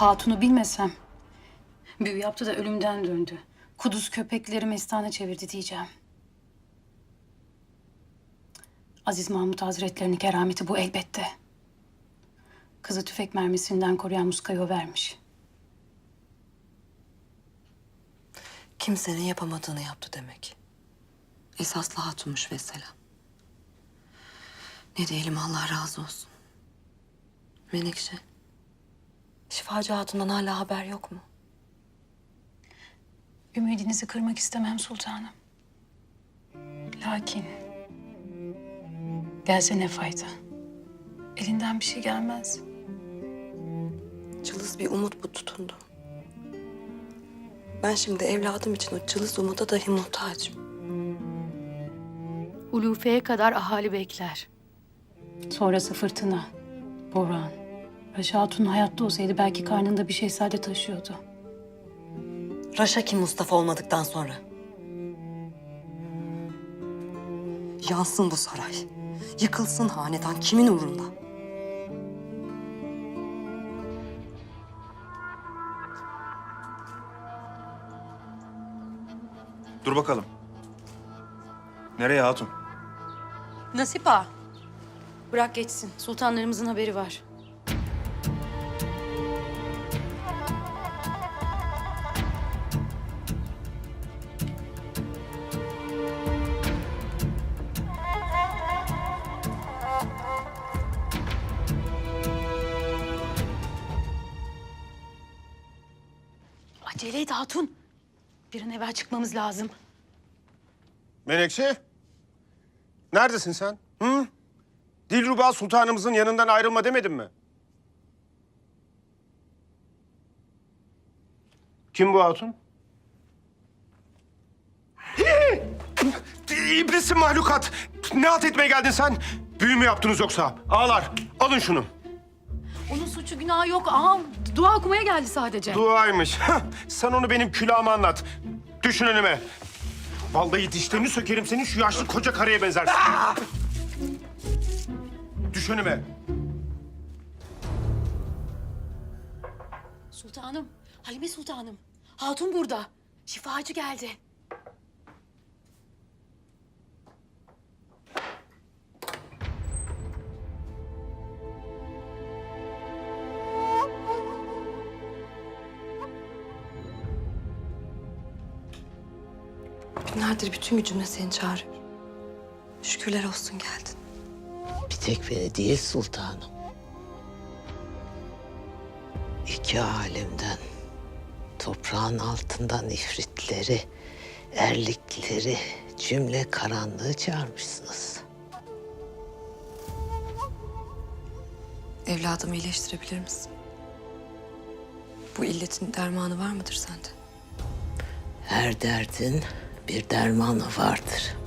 Hatunu bilmesem. Büyü yaptı da ölümden döndü. Kuduz köpekleri mestane çevirdi diyeceğim. Aziz Mahmut Hazretlerinin kerameti bu elbette. Kızı tüfek mermisinden koruyan muskayı o vermiş. Kimsenin yapamadığını yaptı demek. Esaslı hatunmuş mesela. Ne diyelim Allah razı olsun. Menekşe. Şifacı hatundan hala haber yok mu? Ümidinizi kırmak istemem sultanım. Lakin... Gelse ne fayda? Elinden bir şey gelmez. Cılız bir umut bu tutundu. Ben şimdi evladım için o cılız umuda dahi muhtacım. Ulufe'ye kadar ahali bekler. Sonrası fırtına, boran. Paşa Hatun hayatta olsaydı belki karnında bir şehzade taşıyordu. Raşa kim Mustafa olmadıktan sonra? Yansın bu saray. Yıkılsın hanedan kimin uğrunda? Dur bakalım. Nereye hatun? Nasip ağa. Bırak geçsin. Sultanlarımızın haberi var. Acele hatun. Bir an evvel çıkmamız lazım. Menekşe, neredesin sen? Hı? Dilruba Sultanımızın yanından ayrılma demedim mi? Kim bu hatun? Hii! İblisin mahlukat! Ne halt etmeye geldin sen? Büyü mü yaptınız yoksa? Ağlar, alın şunu. Onun suçu günahı yok ağam. Dua okumaya geldi sadece. Duaymış. sen onu benim külahıma anlat. Düşün önüme. Vallahi dişlerini sökerim senin şu yaşlı koca karıya benzersin. Düş önüme. Sultanım, Halime Sultanım. Hatun burada. Şifacı geldi. Günlerdir bütün gücümle seni çağırıyorum. Şükürler olsun geldin. Bir tek beni değil sultanım. İki alemden, toprağın altından ifritleri, erlikleri, cümle karanlığı çağırmışsınız. Evladımı iyileştirebilir misin? Bu illetin dermanı var mıdır sende? Her derdin bir dermanı vardır.